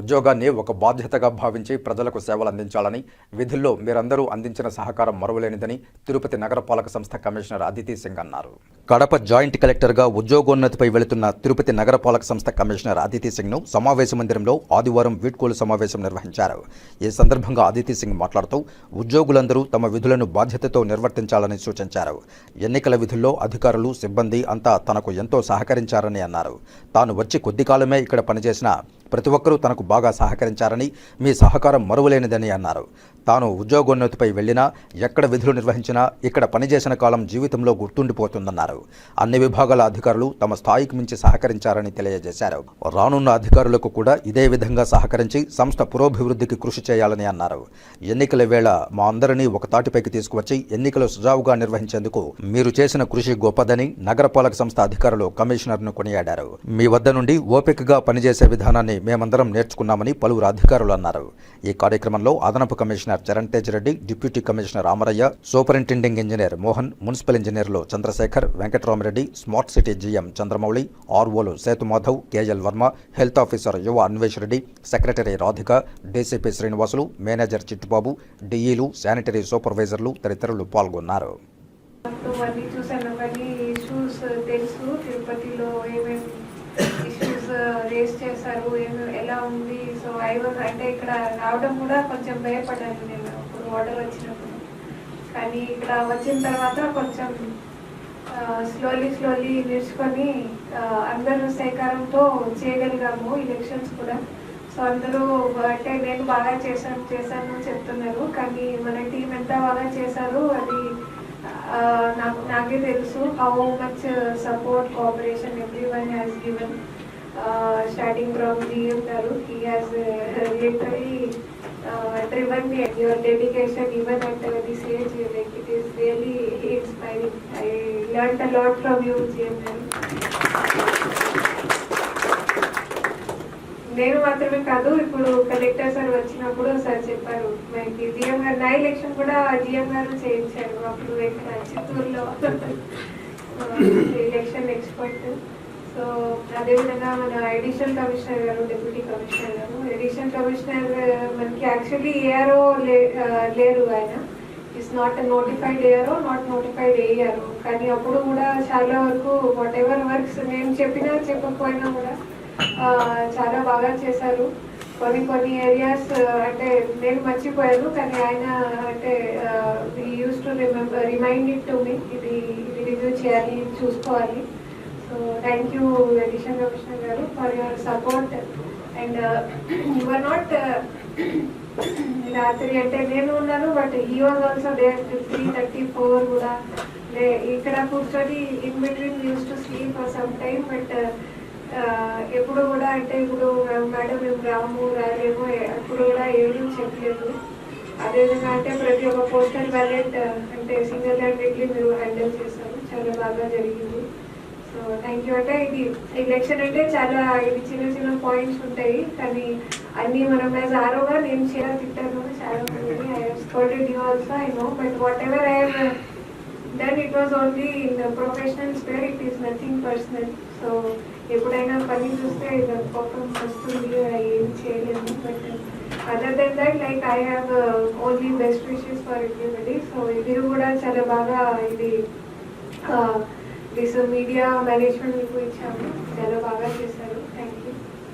ఉద్యోగాన్ని ఒక బాధ్యతగా భావించి ప్రజలకు సేవలు అందించాలని విధుల్లో మీరందరూ అందించిన సహకారం మరువలేనిదని తిరుపతి నగరపాలక సంస్థ కమిషనర్ అదితి సింగ్ అన్నారు. కడప జాయింట్ కలెక్టర్గా ఉద్యోగోన్నతిపై వెళుతున్న తిరుపతి నగరపాలక సంస్థ కమిషనర్ అదితి సింగ్ను సమావేశ మందిరంలో ఆదివారం వీడ్కోలు సమావేశం నిర్వహించారు. ఈ సందర్భంగా అదితి సింగ్ మాట్లాడుతూ ఉద్యోగులందరూ తమ విధులను బాధ్యతతో నిర్వర్తించాలని సూచించారు. ఎన్నికల విధుల్లో అధికారులు సిబ్బంది అంతా తనకు ఎంతో సహకరించారని అన్నారు. తాను వచ్చి కొద్ది కాలమే ఇక్కడ పనిచేసిన ప్రతి ఒక్కరూ తనకు బాగా సహకరించారని మీ సహకారం మరువలేనిదని అన్నారు. తాను ఉద్యోగోన్నతిపై వెళ్ళినా ఎక్కడ విధులు నిర్వహించినా ఇక్కడ పనిచేసిన కాలం జీవితంలో గుర్తుండిపోతుందన్నారు. అన్ని విభాగాల అధికారులు తమ స్థాయికి మించి సహకరించారని తెలియజేశారు. రానున్న అధికారులకు కూడా ఇదే విధంగా సహకరించి సంస్థ పురోభివృద్ధికి కృషి చేయాలని అన్నారు. ఎన్నికల వేళ మా అందరినీ ఒక తాటిపైకి తీసుకువచ్చి ఎన్నికలు సజావుగా నిర్వహించేందుకు మీరు చేసిన కృషి గొప్పదని నగరపాలక సంస్థ అధికారులు కమిషనర్ను కొనియాడారు. మీ వద్ద నుండి ఓపికగా పనిచేసే విధానాన్ని మేమందరం నేర్చుకున్నామని పలువురు అధికారులు అన్నారు. ఈ కార్యక్రమంలో అదనపు commissioner Charan Tej Reddy deputy commissioner Ramarayya superintending engineer Mohan municipal ఇంజనీర్లు Chandrasekhar Venkataramareddy smart city GM Chandramouli ఆర్ఓలు Sethumadhav KL Varma health officer Yuva Anvesh Reddy secretary Radhika DCP Srinivasulu manager Chittibabu డిఈలు sanitary సూపర్వైజర్లు తదితరులు పాల్గొన్నారు. చూసాను issues తెలుసు తిరుపతిలో ఏమేమి issues race చేశారు ఎలా ఉంది? సో ఐ వాజ్ అంటే ఇక్కడ రావడం కూడా కొంచెం భయపడ్డాను నేను అప్పుడు ఆర్డర్ వచ్చినప్పుడు. కానీ ఇక్కడ వచ్చిన తర్వాత కొంచెం స్లోలీ స్లోలీ నేర్చుకొని అందరూ సహకారంతో చేయగలిగాము ఎలక్షన్స్ కూడా. సో అందరూ అంటే నేను బాగా చేశాను చేశాను చెప్తున్నారు. కానీ మన టీం ఎంత బాగా చేశారు అది నాకు నాకే తెలుసు. How much support cooperation everyone has given starting from GM garu he has literally driven me and your dedication even at uh, this age like it is really inspiring. I learned a lot from you GM నేను మాత్రమే కాదు ఇప్పుడు collector sir వచ్చినప్పుడు sir చెప్పారు మనకి GM గారు నా election కూడా జిఎం గారు చేయించారు అప్పుడు ఇక్కడ చిత్తూరులో ఎలక్షన్ ఎక్స్పర్ట్ సో అదేవిధంగా మన ఎడిషనల్ కమిషనర్ గారు డిప్యూటీ కమిషనర్ గారు ఎడిషనల్ కమిషనర్ మనకి యాక్చువల్లీ ఏఆర్ఓ లేరు ఆయన. Is not notified ARO not notified ARO కానీ అప్పుడు కూడా చాలా వరకు వాట్ ఎవర్ వర్క్స్ నేను చెప్పినా చెప్పకపోయినా కూడా చాలా బాగా చేశారు. కొన్ని కొన్ని ఏరియాస్ అంటే నేను మర్చిపోయాను కానీ ఆయన అంటే used to remember remind it to me ఇది రివ్యూ చేయాలి చూసుకోవాలి. So thank you addition commissioner గారు for your support and you are not రాత్రి అంటే నేను ఉన్నాను but he was also day three thirty four కూడా. లే- ఇక్కడ కూర్చొని in between used to sleep for some time but ఎప్పుడు కూడా అంటే ఇప్పుడు మేడం మేము రాము రాలేము ఎప్పుడు కూడా ఏమీ చెప్పలేదు. అదేవిధంగా అంటే ప్రతి ఒక్క పోస్టల్ బ్యాలెట్ uh, అంటే సింగిల్ హ్యాండెడ్లీ మీరు హ్యాండిల్ చేశారు. చాలా బాగా జరిగింది. థ్యాంక్ యూ అంటే ఇది ఎలక్షన్ అంటే చాలా ఇది చిన్న చిన్న పాయింట్స్ ఉంటాయి. కానీ అన్ని మనం యాజ్ ఆరోగా నేను చాలా తిట్టాను. చాలా మంది I scolded you also I know but whatever I then it was only in professional sphere it is nothing personal so ఎప్పుడైనా పని చూస్తే కోపం వస్తుంది. ఏం చేయలేము. But other then that like I have only best wishes for everybody so ఇది కూడా చాలా బాగా ఇది uh, దిస్ మీడియా మేనేజ్మెంట్ మీకు ఇచ్చాము చాలా బాగా చేశారు థ్యాంక్ యూ